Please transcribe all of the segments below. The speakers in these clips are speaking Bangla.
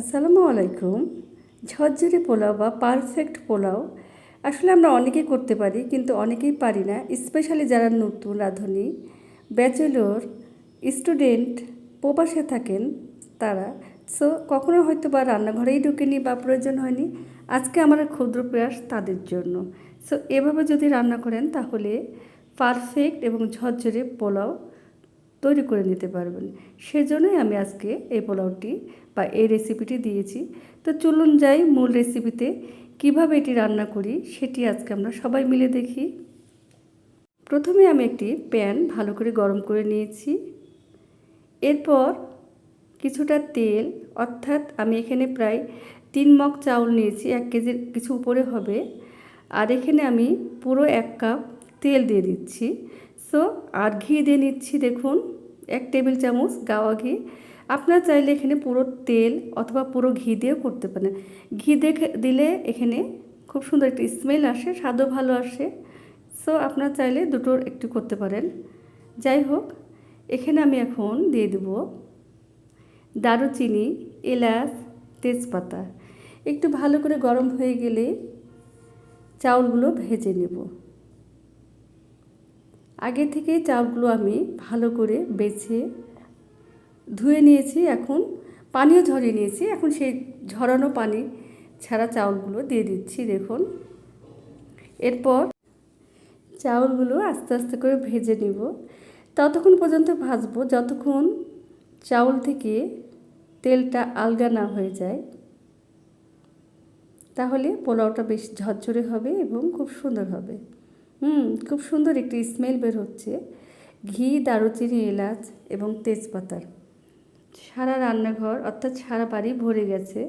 আসসালামু আলাইকুম। ঝরঝরে পোলাও বা পারফেক্ট পোলাও, আসলে আমরা অনেকেই করতে পারি কিন্তু অনেকেই পারি না স্পেশালি যারা নতুন রাঁধুনি ব্যাচেলর স্টুডেন্ট প্রবাসে থাকেন তারা। সো কখনো হয়তো বা রান্নাঘরেই ঢুকেনি বা প্রয়োজন হয়নি, আজকে আমার ক্ষুদ্র প্রয়াস তাদের জন্য। সো এভাবে যদি রান্না করেন তাহলে পারফেক্ট এবং ঝরঝরে পোলাও তৈরি করে নিতে পারবেন। সেজন্যই আমি আজকে এই পোলাওটি বা এই রেসিপিটি দিয়েছি। তো চলুন যাই মূল রেসিপিতে কীভাবে এটি রান্না করি সেটি আজকে আমরা সবাই মিলে দেখি। প্রথমে আমি একটি প্যান ভালো করে গরম করে নিয়েছি। এরপর কিছুটা তেল, অর্থাৎ আমি এখানে প্রায় তিন মগ চাউল নিয়েছি, এক কেজির কিছু উপরে হবে। আর এখানে আমি পুরো এক কাপ তেল দিয়ে দিচ্ছি। সো আর ঘি দিয়ে নিচ্ছি দেখুন, এক টেবিল চামচ গাওয়া ঘি। আপনারা চাইলে এখানে পুরো তেল অথবা পুরো ঘি দিয়েও করতে পারেন। ঘি দেখে, দিলে এখানে খুব সুন্দর একটি স্মেল আসে, স্বাদও ভালো আসে। সো আপনারা চাইলে দুটোর একটু করতে পারেন। যাই হোক, এখানে আমি এখন দিয়ে দেব দারুচিনি, এলাচ, তেজপাতা। একটু ভালো করে গরম হয়ে গেলে চাউলগুলো ভেজে নেব। আগে থেকে চাউলগুলো আমি ভালো করে বেছে ধুয়ে নিয়েছি, এখন পানিও ঝরিয়ে নিয়েছি। এখন সেই ঝরানো পানি ছাড়া চাউলগুলো দিয়ে দিচ্ছি, দেখুন। এরপর চাউলগুলো আস্তে আস্তে করে ভেজে নিব। ততক্ষণ পর্যন্ত ভাজবো যতক্ষণ চাউল থেকে তেলটা আলগা না হয়ে যায়। তাহলে পোলাওটা বেশ ঝরঝরে হবে এবং খুব সুন্দর হবে। হুম, খুব সুন্দর একটি স্মেল বের হচ্ছে। ঘি, দারুচিনি, এলাচ এবং তেজপাতার সারা রান্নাঘর, অর্থাৎ সারা বাড়ি ভরে গেছে।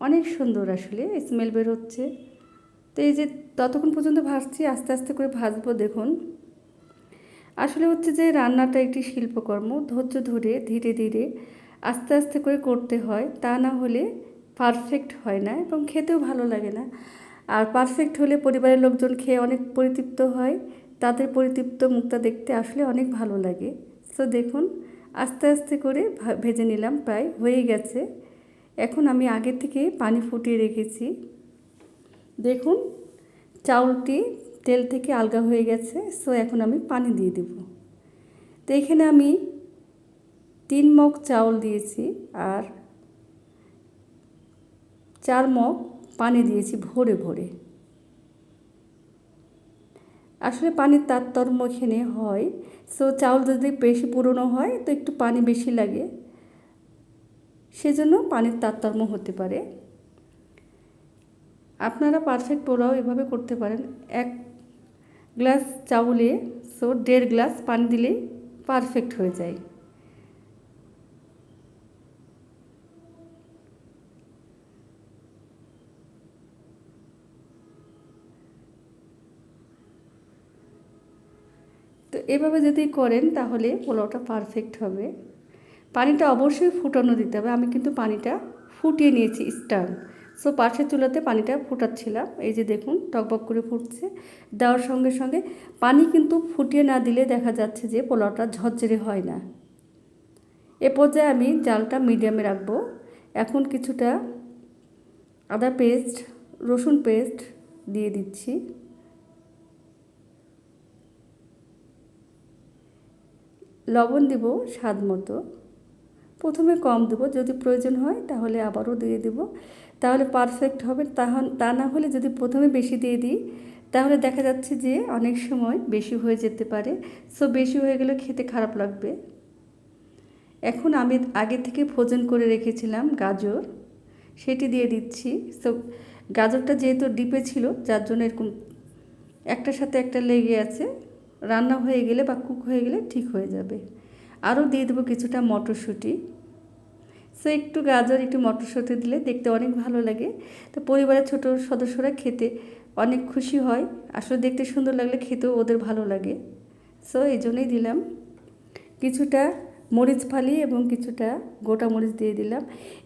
অনেক সুন্দর আসলে স্মেল বের হচ্ছে। তো এই যে ততক্ষণ পর্যন্ত ভাজছি, আস্তে আস্তে করে ভাজবো দেখুন। আসলে হচ্ছে যে রান্নাটা একটি শিল্পকর্ম। ধৈর্য ধরে, ধীরে ধীরে আস্তে আস্তে করে করতে হয়। তা না হলে পারফেক্ট হয় না এবং খেতেও ভালো লাগে না। আর পারফেক্ট হলে পরিবারের লোকজন খেয়ে অনেক পরিতৃপ্ত হয়। তাদের পরিতৃপ্ত মুখটা দেখতে আসলে অনেক ভালো লাগে। তো দেখুন, আস্তে আস্তে করে ভেজে নিলাম প্রায়, হয়ে গেছে। এখন আমি আগে থেকে পানি ফুটিয়ে রেখেছি। দেখুন, চাউলটি তেল থেকে আলগা হয়ে গেছে সো এখন আমি পানি দিয়ে দেব। তো এখানে আমি তিন মগ চাউল দিয়েছি, আর চার মগ পানি দিয়েছি ভরে ভরে। আসলে পানির তারতম্য এখানে হয়। সো চাউল যদি বেশি পুরনো হয়, তো একটু পানি বেশি লাগে। সেজন্য পানির তারতম্য হতে পারে। আপনারা পারফেক্ট পোলাও এভাবে করতে পারেন। এক গ্লাস চাউলে সো দেড় গ্লাস পানি দিলেই পারফেক্ট হয়ে যায় তো এভাবে যদি করেন তাহলে পোলাওটা পারফেক্ট হবে। পানিটা অবশ্যই ফুটানো দিতে হবে। আমি কিন্তু পানিটা ফুটিয়ে নিয়েছি স্টার্ন সো পাশের চুলাতে পানিটা ফুটাচ্ছিলাম। এই যে দেখুন, টকবক করে ফুটছে। দেওয়ার সঙ্গে সঙ্গে পানি কিন্তু ফুটিয়ে না দিলে দেখা যাচ্ছে যে পোলাওটা ঝরঝরে হয় না। এ পর্যায়ে আমি জালটা মিডিয়ামে রাখব। এখন কিছুটা আদা পেস্ট রসুন পেস্ট দিয়ে দিচ্ছি। লবণ দেব স্বাদ মতো। প্রথমে কম দেব, যদি প্রয়োজন হয় তাহলে আবারও দিয়ে দেব। তাহলে পারফেক্ট হবে তা না হলে যদি প্রথমে বেশি দিয়ে দিই, তাহলে দেখা যাচ্ছে যে অনেক সময় বেশি হয়ে যেতে পারে। সো বেশি হয়ে গেলে খেতে খারাপ লাগবে। এখন আমি আগে থেকে ভোজন করে রেখেছিলাম গাজর, সেটি দিয়ে দিচ্ছি। সো গাজরটা যেহেতু ডিপে ছিল, যার জন্য এরকম একটার সাথে একটা লেগে আছে। রান্না হয়ে গেলে বা কুক হয়ে গেলে ঠিক হয়ে যাবে। আরও দিয়ে দেবো কিছুটা মটরশুঁটি। সো একটু গাজর, একটু মটরশুঁটি দিলে দেখতে অনেক ভালো লাগে। তো পরিবারের ছোট সদস্যরা খেতে অনেক খুশি হয়। আসলে দেখতে সুন্দর লাগলে খেতেও ওদের ভালো লাগে। সো এই জন্যই দিলাম। কিছুটা মরিচ ফালি এবং কিছুটা গোটা মরিচ দিয়ে দিলাম।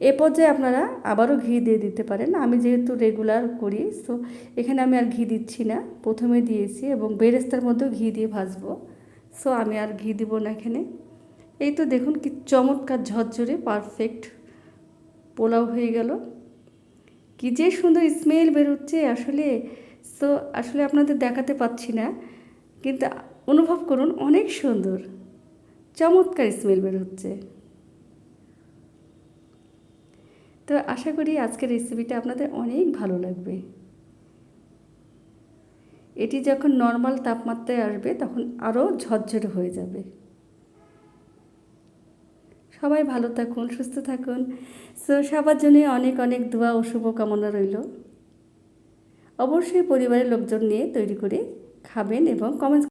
এ পর্যায়ে আপনারা আবারও ঘি দিয়ে দিতে পারেন। আমি যেহেতু রেগুলার করি সো এখানে আমি আর ঘি দিচ্ছি না। প্রথমে দিয়েছি এবং বেরেস্তার মধ্যেও ঘি দিয়ে ভাজবো। সো আমি আর ঘি দিব না এখানে। এই তো দেখুন কি চমৎকার ঝরঝরে পারফেক্ট পোলাও হয়ে গেল। কী যে সুন্দর স্মেল বেরোচ্ছে আসলে। সো আসলে আপনাদের দেখাতে পাচ্ছি না, কিন্তু অনুভব করুন অনেক সুন্দর। চমৎকার স্মেল বের হচ্ছে। তো আশা করি আজকের রেসিপিটা আপনাদের অনেক ভালো লাগবে। এটি যখন নর্মাল তাপমাত্রায় আসবে, তখন আরও ঝরঝরে হয়ে যাবে। সবাই ভালো থাকুন, সুস্থ থাকুন। সো সবার জন্যই অনেক অনেক দোয়া ও শুভকামনা রইল। অবশ্যই পরিবারের লোকজন নিয়ে তৈরি করে খাবেন এবং কমেন্টস